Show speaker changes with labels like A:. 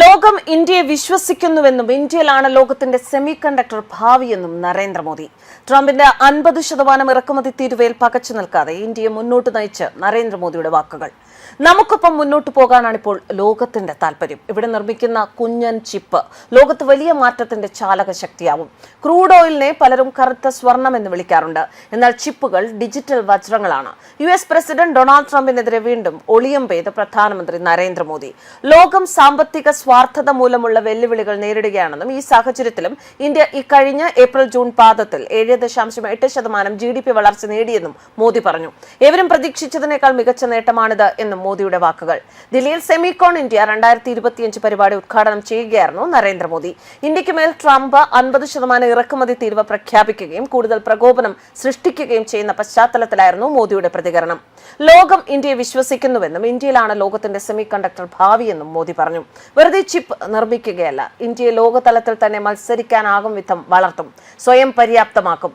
A: ലോകം ഇന്ത്യയെ വിശ്വസിക്കുന്നുവെന്നും ഇന്ത്യയിലാണ് ലോകത്തിന്റെ സെമി കണ്ടക്ടർ ഭാവിയെന്നും നരേന്ദ്രമോദി. ട്രംപിന്റെ അൻപത് ശതമാനം ഇറക്കുമതി തീരുവയിൽ പകച്ചു നിൽക്കാതെ ഇന്ത്യയെ മുന്നോട്ട് നയിച്ച് നരേന്ദ്രമോദിയുടെ വാക്കുകൾ. നമുക്കൊപ്പം മുന്നോട്ട് പോകാനാണ് ഇപ്പോൾ ലോകത്തിന്റെ താല്പര്യം. ഇവിടെ നിർമ്മിക്കുന്ന കുഞ്ഞൻ ചിപ്പ് ലോകത്ത് വലിയ മാറ്റത്തിന്റെ ചാലക ശക്തിയാവും ക്രൂഡ് ഓയിലിനെ പലരും കറുത്ത സ്വർണം എന്ന് വിളിക്കാറുണ്ട്. എന്നാൽ ചിപ്പുകൾ ഡിജിറ്റൽ വജ്രങ്ങളാണ്. യു എസ് പ്രസിഡന്റ് ഡൊണാൾഡ് ട്രംപിനെതിരെ വീണ്ടും ഒളിയം പെയ്ത് പ്രധാനമന്ത്രി നരേന്ദ്രമോദി. ലോകം സാമ്പത്തിക സ്വാർത്ഥത മൂലമുള്ള വെല്ലുവിളികൾ നേരിടുകയാണെന്നും ഈ സാഹചര്യത്തിലും ഇന്ത്യ ഇക്കഴിഞ്ഞ ഏപ്രിൽ ജൂൺ പാദത്തിൽ ഏഴ് ദശാംശം എട്ട് ശതമാനം ജി ഡി പി വളർച്ച നേടിയെന്നും മോദി പറഞ്ഞു. ഏവരും പ്രതീക്ഷിച്ചതിനേക്കാൾ മികച്ച നേട്ടമാണിത് എന്നും മോദിയുടെ വാക്കുകൾ. ദില്ലിയിൽ സെമികോൺ ഇന്ത്യ രണ്ടായിരത്തി ഇരുപത്തിയഞ്ച് പരിപാടി ഉദ്ഘാടനം ചെയ്യുകയായിരുന്നു നരേന്ദ്രമോദി. ഇന്ത്യയ്ക്ക് മേൽ ട്രംപ് അൻപത് ശതമാനം ഇറക്കുമതി തീരുവ പ്രഖ്യാപിക്കുകയും കൂടുതൽ പ്രകോപനം സൃഷ്ടിക്കുകയും ചെയ്യുന്ന പശ്ചാത്തലത്തിലായിരുന്നു മോദിയുടെ പ്രതികരണം. ലോകം ഇന്ത്യയെ വിശ്വസിക്കുന്നുവെന്നും ഇന്ത്യയിലാണ് ലോകത്തിന്റെ സെമി കണ്ടക്ടർ ഭാവിയെന്നും മോദി പറഞ്ഞു. വെറുതെ ചിപ്പ് നിർമ്മിക്കുകയല്ല. ഇന്ത്യയെ ലോകതലത്തിൽ തന്നെ മത്സരിക്കാനാകും വിധം വളർത്തും. സ്വയം പര്യാപ്തമാക്കും.